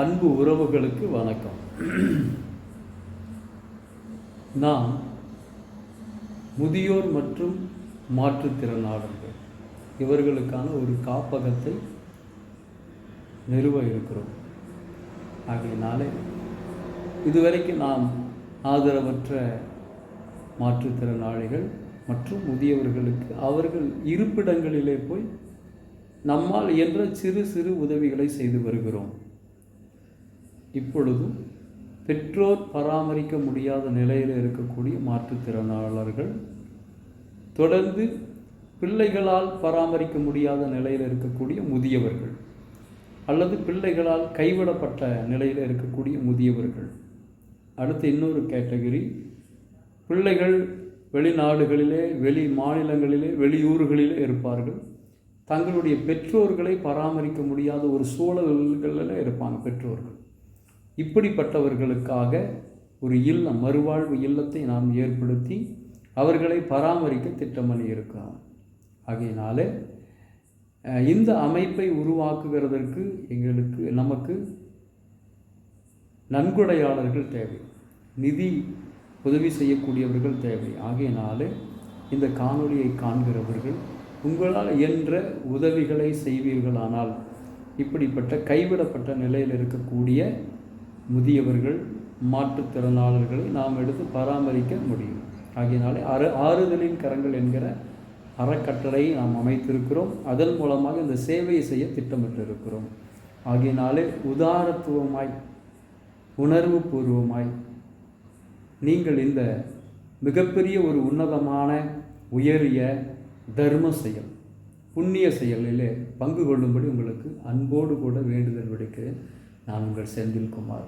அன்பு உறவுகளுக்கு வணக்கம். நாம் முதியோர் மற்றும் மாற்றுத்திறனாளர்கள். இவர்களுக்கான ஒரு காப்பகத்தை நிறுவ இருக்கிறோம். ஆகையினாலே இதுவரைக்கும் நாம் ஆதரவற்ற மாற்றுத்திறனாளிகள் மற்றும் முதியவர்களுக்கு அவர்கள் இருப்பிடங்களிலே போய் நம்மால் இயன்ற சிறு சிறு உதவிகளை செய்து வருகிறோம். இப்பொழுதும் பெற்றோர் பராமரிக்க முடியாத நிலையில் இருக்கக்கூடிய மாற்றுத்திறனாளர்கள் தொடர்ந்து பிள்ளைகளால் பராமரிக்க முடியாத நிலையில் இருக்கக்கூடிய முதியவர்கள் அல்லது பிள்ளைகளால் கைவிடப்பட்ட நிலையில் இருக்கக்கூடிய முதியவர்கள். அடுத்து இன்னொரு கேட்டகரி பிள்ளைகள் வெளிநாடுகளிலே வெளி மாநிலங்களிலே வெளியூர்களிலே இருப்பார்கள். தங்களுடைய பெற்றோர்களை பராமரிக்க முடியாத ஒரு சூழல்களில் இருப்பாங்க பெற்றோர்கள். இப்படிப்பட்டவர்களுக்காக ஒரு இல்லம் மறுவாழ்வு இல்லத்தை நாம் ஏற்படுத்தி அவர்களை பராமரிக்க திட்டம் பண்ணி இருக்கிறோம் ஆகையினாலே இந்த அமைப்பை உருவாக்குகிறதற்கு எங்களுக்கு நமக்கு நன்கொடையாளர்கள் தேவை. நிதி உதவி செய்யக்கூடியவர்கள் தேவை. ஆகையினாலே இந்த காணொளியை காண்கிறவர்கள் உங்களால் இயன்ற உதவிகளை செய்வீர்களானால் இப்படிப்பட்ட கைவிடப்பட்ட நிலையில் இருக்கக்கூடிய முதியவர்கள் மாற்றுத்திறனாளர்களை நாம் எடுத்து பராமரிக்க முடியும். ஆகையினாலே அறு ஆறுதலின் கரங்கள் என்கிற அறக்கட்டளையை நாம் அமைத்திருக்கிறோம். அதன் மூலமாக இந்த சேவையை செய்ய திட்டமிட்டிருக்கிறோம். ஆகையினாலே உதாரத்துவமாய் உணர்வு பூர்வமாய் நீங்கள் இந்த மிகப்பெரிய ஒரு உன்னதமான உயரிய தர்ம செயல் புண்ணிய செயலிலே பங்கு கொள்ளும்படி உங்களுக்கு அன்போடு கூட வேண்டுதல் விடுக்கிறேன். நான் உங்கள் செந்தில்குமார்.